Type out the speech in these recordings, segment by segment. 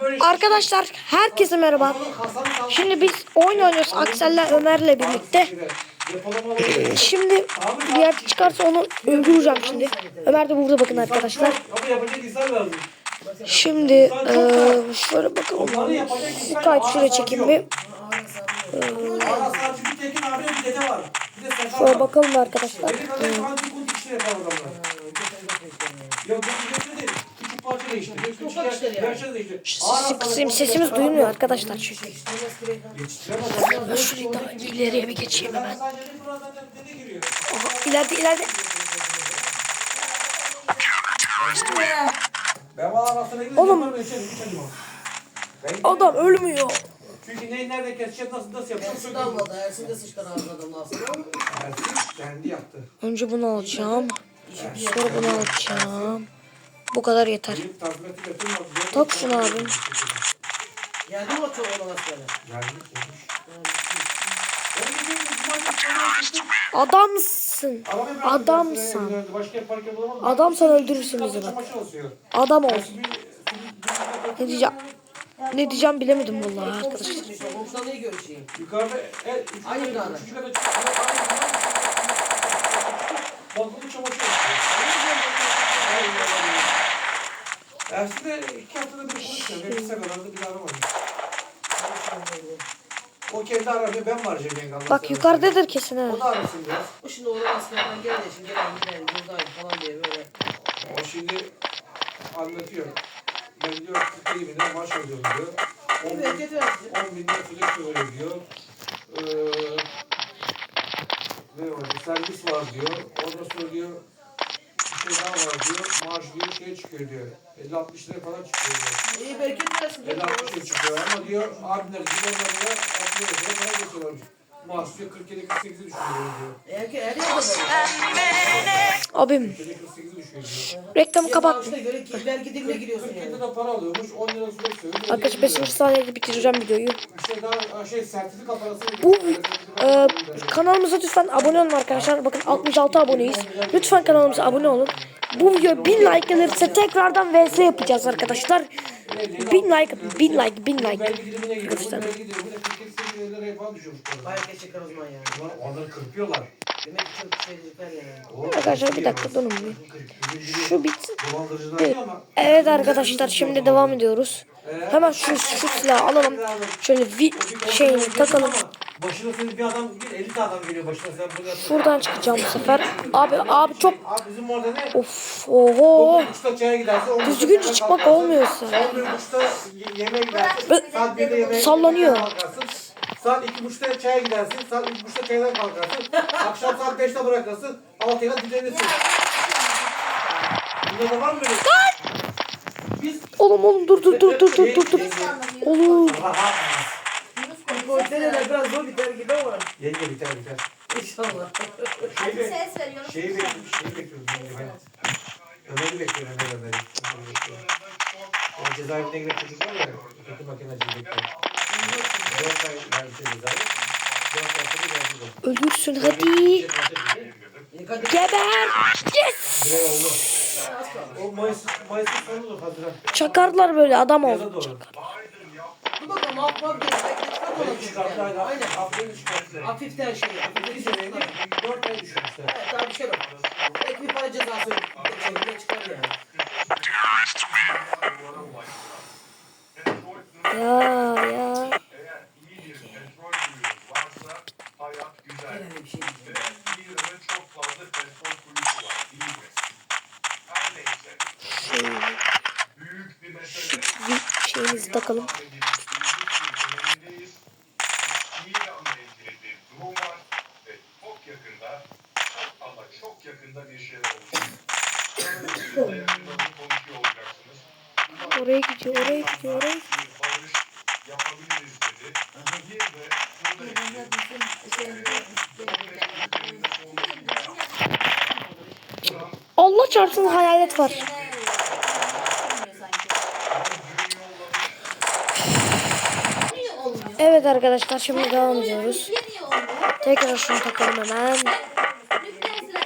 Böyle Arkadaşlar herkese merhaba. Şimdi biz oyun oynuyoruz Aksel'le Ömer'le birlikte. Şimdi bir yer çıkarsa onu öldüreceğim şimdi. Ömer de burada bakın arkadaşlar. Şimdi eee, şöyle bakalım. Kayıt yok. şuraya çekeyim bir. Şöyle bakalım arkadaşlar. Geri değişti. Küçük yer, yerçe değişti. Ağır Sesi hastalık kısayım olunca sesimiz duyulmuyor arkadaşlar çünkü. Ben şurayı daha ileriye bir geçeyim hemen. Aha, ileride ileride. Oğlum. Adam ölmüyor. Çünkü neyi nerede keseceğiz nasıl nasıl yapacağız Ersin çok de iyi. almadı. Ersin de sıçkan ağzına adamın aslında. Ersin kendi yaptı. Önce bunu alacağım. Sonra bunu alacağım. Bu kadar yeter. Tak şunu abim. Geldi mi o çok olan askere? Gelmiş gelmiş. Ben de diyorum, bu maçı sana yaptım. Adamsın. Adamsın. Adamsan öldürürsün bizi bak. Adam ol. Ne diyeceğim? Ne diyeceğim bilemedim vallahi arkadaşlar. Yukarıda el, Aynı binada. üçüncü kata. Balkonu çamaşır Ersin de iki haftada bir konuşuyor. Ben bir seferinde bir aramadım. O kendi aramıyor, ben var Cemil Allah'tan. Bak yukarıdadır kesin ha. O da arasın biraz. O şimdi olan askerden geldi. Şimdi gelen giden buradayım falan diye böyle. O şimdi anlatıyor. Ben diyor 40 bin lira maaş alıyorum diyor. 10 Evet bin, yeter. 10 bin lira süreç öyle diyor. Ee, ne var? Servis var diyor. Ondan sonra diyor şey daha var diyor. Maaş diyor şeye çıkıyor diyor. 50-60 lira falan çıkıyor diyor. İyi bereket versin. 50-60 lira çıkıyor ama diyor abiler gidenlerine 60 lira falan geçiyorlarmış. Maaş diyor 47-48'e düşüyor diyor. Abim 47-48'e düşüyor diyor. reklamı kapat. Maaşına göre ki vergi dilimine giriyorsun 47 yani. lira para alıyormuş 10 lira süreç söylüyor. Arkadaşlar 5. saniyede bitireceğim videoyu. Şey daha şey sertifika parası. Bu e, kanalımıza lütfen abone olun arkadaşlar. Bakın 66 aboneyiz. Lütfen kanalımıza abone olun. Bu video 1000 like gelirse tekrardan vs yapacağız arkadaşlar. 1000 like, 1000 like, 1000 like. Arkadaşlar. Bu vergi dilimine 48 liraya falan düşüyormuş. bu arada. Bayağı geç çıkar o zaman yani. Ulan Onları kırpıyorlar. Demek ki çok şeylikler yani. O- Arkadaşlar bir dakika durun bir. Şu ama. Evet arkadaşlar şimdi devam ediyoruz. Hemen şu, şu silahı alalım. Şöyle vi şeyini takalım. Başına senin bir adam bir 50 tane adam geliyor başına sen bunu yapıyorsun. Şuradan çıkacağım bu sefer. Abi abi çok Abi bizim orada ne? of oho. 9.30'da çaya. 10.30'da Düzgünce çıkmak kalkarsın. olmuyor sen. 11.30'da ye- yemeğe gidersin. Ve- Saat 1'de yemeğe Sallanıyor. kalkarsın. Saat 2.30'da çaya gidersin. Saat 3.30'da çaydan kalkarsın. Akşam saat 5'te bırakırsın. Altıya dinlenirsin. Bunda da var mı böyle? Biz Oğlum oğlum dur dur dur dur dur dur dur. Oğlum. Bu seneler biraz zor biter gibi ama. Yenge biter biter. İnşallah. Şey be- ses veriyorum. Şeyi bekliyoruz, şeyi bekliyoruz yenge ben. Ömer'i bekliyorum Ömer Ömer'i. Ömer'i bekliyorum. O cezaevine giren çocuk var ya, kötü makinacıyı bekliyorum. Dört ay verdi cezayı. Dört ay sonra geldi de. Ölürsün hadi. Dikkat Geber. Yes. Birey oldu. O Mayıs, Mayıs'ın sonudur Haziran. Çakarlar böyle adam ol. Yaza doğru. Dur bakalım diye bekle çıkarttı yani. Aynen. Haftanın çıkarttı. Hafiften şey. Hafiften Bir şey. seneydi, dört ay düşürmüşler. Evet daha bir şey yok. Ek bir para cezası çevirme çıkar yani. Ya ya. Öyle bir şey değil. Şey, bir şeyimizi takalım. Yakında bir şeyler olacak. Yakında konuşuyor olacaksınız. Oraya gidiyor, oraya gidiyor, oraya gidiyor. Bir barış yapabiliriz dedi. Bir de şurada Allah çarpsın hayalet var. Evet arkadaşlar şimdi devam ediyoruz. Tekrar şunu takalım hemen. Mesela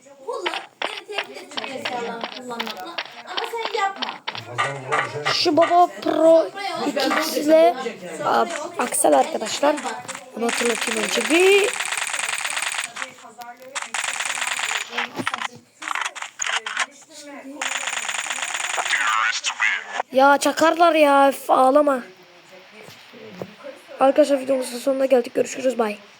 işte kullan. Beni tehdit et şu eşyalarını kullanmakla. Ama sen yapma. Haziran vurmuş ha. Şu Baba Pro 2 ile Aa, Aksel arkadaşlar. Bunu hatırlatayım önce bir. Ya çakarlar ya. Üf, ağlama. Arkadaşlar videomuzun sonuna geldik. Görüşürüz. Bye.